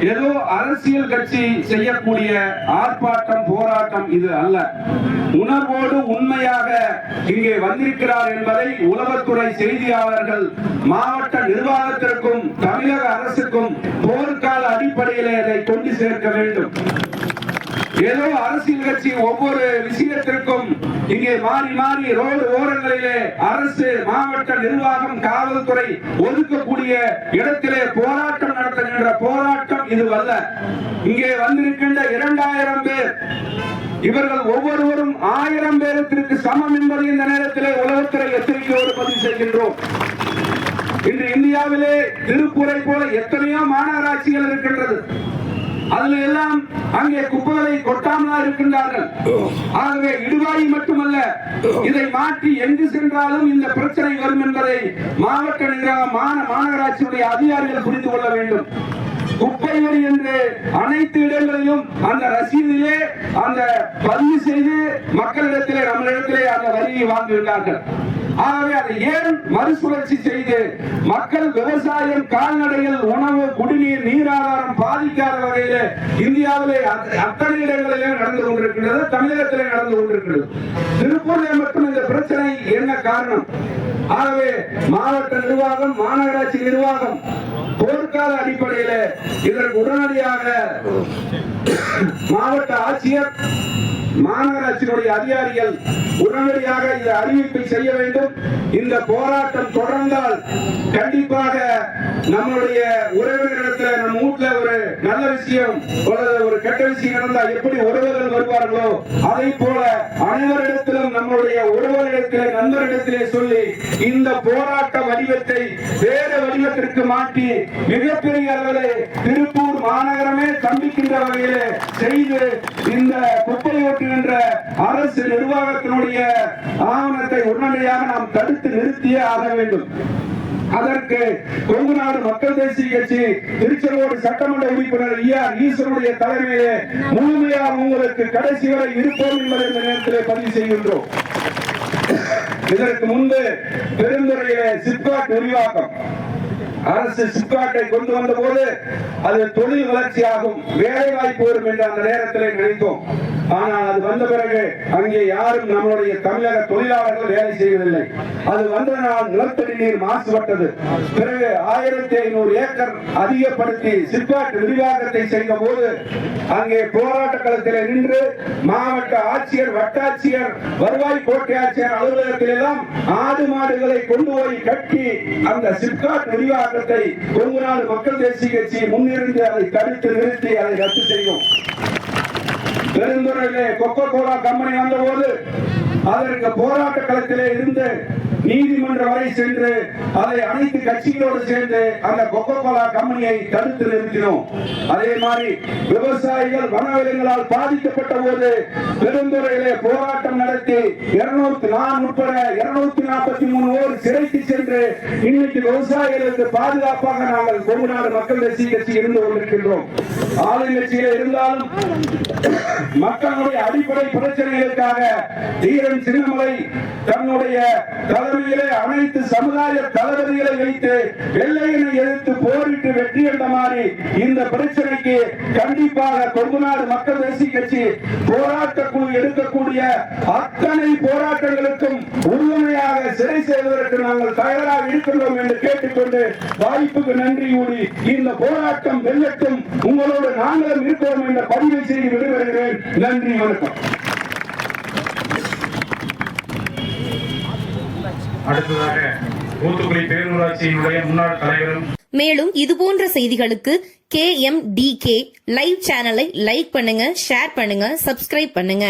ஏதோ அரசியல் கட்சி செய்யக்கூடிய ஆர்ப்பாட்டம் போராட்டம் இது அல்ல. உணர்வோடு உண்மையாக இங்கே வந்திருக்கிறார் என்பதை உளவுத்துறை செய்தியாளர்கள் மாவட்ட நிர்வாகத்திற்கும் தமிழக அரசுக்கும் போர்க்கால அடிப்படையிலே அதை கொண்டு சேர்க்க வேண்டும். ஏதோ அரசியல் கட்சி ஒவ்வொரு விஷயத்திற்கும் இங்கே மாறி மாறி ரோடு ஓரங்களிலே அரசு மாவட்ட நிர்வாகம் காவல்துறை ஒதுக்கக்கூடிய இடத்திலே போராட்டம் நடத்துகின்ற போராட்டம் இதுவல்ல. இங்கே வந்திருக்கின்ற இரண்டாயிரம் பேர். இவர்கள் ஒவ்வொருவரும் ஆயிரம் பேரத்திற்கு சமம் என்பதை இந்த நேரத்திலே உலகத்துறை எச்சரிக்கையோடு பதிவு செய்கின்றோம். இன்று இந்தியாவிலே திருப்பூரை போல எத்தனையோ மாநகராட்சிகள் இருக்கின்றது. அதுல எல்லாம் அங்கே குப்பைகளை கொட்டாமலா இருக்கின்றார்கள். ஆகவே இடுவாய் மட்டுமல்ல இதை மாற்றி எங்கு சென்றாலும் இந்த பிரச்சனை வரும் என்பதை மாவட்ட மாநகராட்சியுடைய அதிகாரிகள் புரிந்து கொள்ள வேண்டும். குப்பை வரி என்று அனைத்து இடங்களிலும் அந்த ரசீதிலே அந்த பதிவு செய்து மக்களிடத்திலே நம்மளிடத்திலே அந்த வரியை வாங்குகின்றார்கள். ஆகவே அதை ஏன் மறுசுழற்சி செய்து? மக்கள் விவசாயம் கால்நடைகள் உணவு குடிநீர் நீராதாரம் பாதிக்காத வகையில இந்தியாவிலே அத்தனை இடங்களிலே நடந்து கொண்டிருக்கின்றது தமிழகத்திலே நடந்து கொண்டிருக்கிறது திருப்பூரில் மட்டும் இந்த பிரச்சனை என்ன காரணம்? ஆகவே மாவட்ட நிர்வாகம் மாநகராட்சி நிர்வாகம் போர்க்கால அடிப்படையில இதற்கு உடனடியாக மாவட்ட ஆட்சியர் மாநகராட்சியினுடைய அதிகாரிகள் உடனடியாக இந்த அறிவிப்பை செய்ய வேண்டும். இந்த போராட்டம் தொடர்ந்தால் கண்டிப்பாக நம்மளுடைய உறவினரிடத்துல நம்ம வீட்டுல ஒரு நல்ல விஷயம் ஒரு கெட்ட விஷயம் நடந்தால் எப்படி உறவுகள் வருவார்களோ அதை போல அனைவரிடத்திலும் நம்மளுடைய உறவுகளிடத்திலே நண்பரிடத்திலே சொல்லி இந்த போராட்ட வடிவத்தை வேற வடிவத்திற்கு மாற்றி மிகப்பெரிய அளவில் திருப்பூர் மாநகரமே சந்திக்கின்ற வகையிலே செய்து இந்த குப்பை ஓட்டுகின்ற அரசு நிர்வாகத்தினுடைய ஆவணத்தை உடனடியாக நாம் தடுத்து நிறுத்தியே ஆக வேண்டும். அதற்கு கொங்கு நாடு மக்கள் தேசிய கட்சி திருச்செங்கோடு சட்டமன்ற உறுப்பினர் ஈஆர் ஈஸ்வருடைய தலைமையிலே முழுமையாக உங்களுக்கு கடைசி வரை இருப்போம் என்பதை இந்த நேரத்திலே பதிவு செய்கின்றோம். இதற்கு முன்பு பெருந்துறையிலே சிப்காட் விரிவாக்கம் அரசு சிப்காட்டை கொண்டு வந்த போது அது தொழில் வளர்ச்சியாகும் வேலை வாய்ப்பு வரும் என்று அந்த நேரத்தில் நினைத்தோம். ஆனால் அது வந்த பிறகு அங்கே யாரும் நம்மளுடைய தமிழக தொழிலாளர்கள் வேலை செய்வதில்லை. அது வந்த நாள் நிலத்தடி நீர் மாசுபட்டது. பிறகு ஆயிரத்தி ஐநூறு ஏக்கர் அதிகப்படுத்தி சிப்காட் விரிவாக்கத்தை செய்த போது அங்கே போராட்ட களத்தில் நின்று மாவட்ட ஆட்சியர் வட்டாட்சியர் வருவாய் கோட்டை ஆட்சியர் அலுவலகத்தில் எல்லாம் ஆடு மாடுகளை கொண்டு போய் கட்டி அந்த சிப்காட் விரிவாக்கத்தை கொங்கு நாடு மக்கள் தேசிய கட்சி முன்னிருந்து அதை தடுத்து நிறுத்தி அதை ரத்து செய்யும். பெருந்துறையிலே கொக்கோ கோலா கம்பெனி வந்தபோது அதற்கு போராட்ட களத்திலே இருந்து நீதிமன்றம் வரை சென்று அதை அனைத்து கட்சிகளோடு சேர்ந்து அந்த கொக்கோ கோலா கம்பெனியை தடுத்து நிறுத்தினோம். அதே மாதிரி விவசாயிகள் வனவிலங்குகளால் பாதிக்கப்பட்ட போது பெருந்துறையிலே போராட்டம் நடத்தி இருநூத்தி நான் உட்பட இருநூத்தி நாற்பத்தி மூணு ஓர் சிறைக்கு சென்று இன்னைக்கு விவசாயிகளுக்கு பாதுகாப்பாக நாங்கள் கொங்குநாடு மக்கள் தேசிய கட்சி இருந்து கொண்டிருக்கின்றோம். ஆளுங்கட்சியில இருந்தாலும் மக்களுடைய அடிப்படை பிரச்சனைகளுக்காக தீரன் சின்னமலை தன்னுடைய தலைமையிலே அனைத்து சமுதாய தளபதிகளை வைத்து வெள்ளையனை எதிர்த்து போரிட்டு வெற்றி என்ற மாதிரி இந்த பிரச்சனைக்கு கண்டிப்பாக கொங்கு நாடு மக்கள் தேசிய கட்சி போராட்ட குழு எடுக்கக்கூடிய அத்தனை போராட்டங்களுக்கும் உறுதுணையாக சிறை செய்வதற்கு நாங்கள் தயாராக இருக்கின்றோம் என்று கேட்டுக்கொண்டு வாய்ப்புக்கு நன்றி கூறி இந்த போராட்டம் வெல்லட்டும். உங்களோடு நாங்களும் இருக்கிறோம் என்ற பதிவை செய்து விடைபெறுகிறேன். நன்றி வணக்கம். அடுத்ததாக தூத்துக்குடி பேரூராட்சியினுடைய முன்னாள் தலைவரும் மேலும் இதுபோன்ற செய்திகளுக்கு K M D K live சேனலை லைக் பண்ணுங்க ஷேர் பண்ணுங்க சப்ஸ்கிரைப் பண்ணுங்க.